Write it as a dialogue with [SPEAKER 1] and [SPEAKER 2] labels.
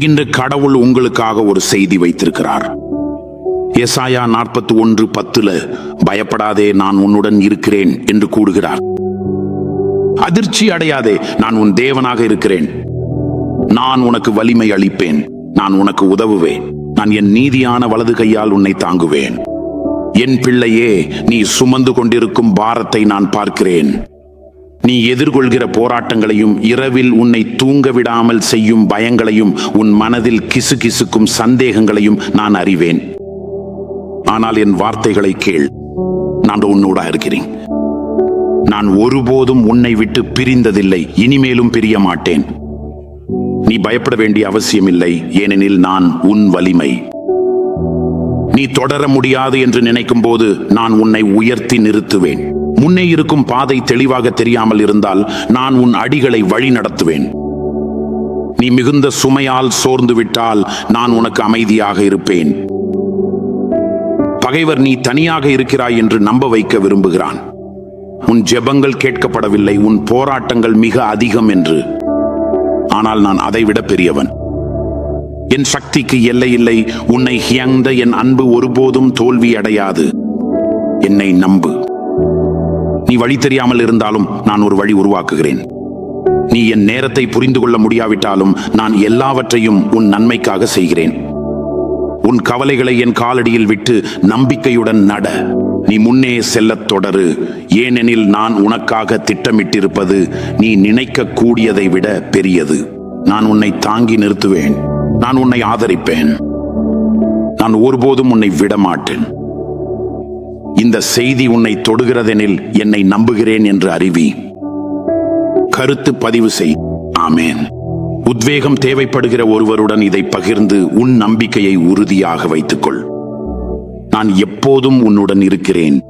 [SPEAKER 1] இன்று கடவுள் உங்களுக்காக ஒரு செய்தி வைத்திருக்கிறார். எசாயா நாற்பத்தி ஒன்று பத்துல பயப்படாதே நான் உன்னுடன் இருக்கிறேன் என்று கூறுகிறார். அதிர்ச்சி அடையாதே நான் உன் தேவனாக இருக்கிறேன். நான் உனக்கு வலிமை அளிப்பேன் நான் உனக்கு உதவுவேன் நான் என் நீதியான வலது கையால் உன்னை தாங்குவேன். என் பிள்ளையே நீ சுமந்து கொண்டிருக்கும் பாரத்தை நான் பார்க்கிறேன். நீ எதிர்கொள்கிற போராட்டங்களையும் இரவில் உன்னை தூங்க விடாமல் செய்யும் பயங்களையும் உன் மனதில் கிசுகிசுக்கும் சந்தேகங்களையும் நான் அறிவேன். ஆனால் என் வார்த்தைகளை கேள். நான் உன்னோட இருக்கிறேன். நான் ஒருபோதும் உன்னை விட்டு பிரிந்ததில்லை இனிமேலும் பிரிய மாட்டேன். நீ பயப்பட வேண்டிய அவசியமில்லை ஏனெனில் நான் உன் வலிமை. நீ தொடர முடியாது என்று நினைக்கும் போது நான் உன்னை உயர்த்தி நிறுத்துவேன். முன்னே இருக்கும் பாதை தெளிவாக தெரியாமல் இருந்தால் நான் உன் அடிகளை வழி நடத்துவேன். நீ மிகுந்த சுமையால் சோர்ந்து விட்டால் நான் உனக்கு அமைதியாக இருப்பேன். பகைவர் நீ தனியாக இருக்கிறாய் என்று நம்ப வைக்க விரும்புகிறான். உன் ஜெபங்கள் கேட்கப்படவில்லை உன் போராட்டங்கள் மிக அதிகம் என்று. ஆனால் நான் அதைவிட பெரியவன். என் சக்திக்கு எல்லை இல்லை உன்னை ஹியந்த என் அன்பு ஒருபோதும் தோல்வி அடையாது. என்னை நம்பு. நீ வழி தெரியாமல் இருந்தாலும் நான் ஒரு வழி உருவாக்குகிறேன். நீ என் நேரத்தை புரிந்து கொள்ள முடியாவிட்டாலும் நான் எல்லாவற்றையும் உன் நன்மைக்காக செய்கிறேன். உன் கவலைகளை என் காலடியில் விட்டு நம்பிக்கையுடன் நட. நீ முன்னே செல்லத் தொடரு. ஏனெனில் நான் உனக்காக திட்டமிட்டிருப்பது நீ நினைக்க கூடியதை விட பெரியது. நான் உன்னை தாங்கி நிறுத்துவேன். நான் உன்னை ஆதரிப்பேன். நான் ஒருபோதும் உன்னை விடமாட்டேன். இந்த செய்தி உன்னை தொடுகிறதெனில் என்னை நம்புகிறேன் என்று அறிவி. கருத்து பதிவு செய். ஆமேன். உத்வேகம் தேவைப்படுகிற ஒருவருடன் இதை பகிர்ந்து உன் நம்பிக்கையை உறுதியாக வைத்துக்கொள். நான் எப்போதும் உன்னுடன் இருக்கிறேன்.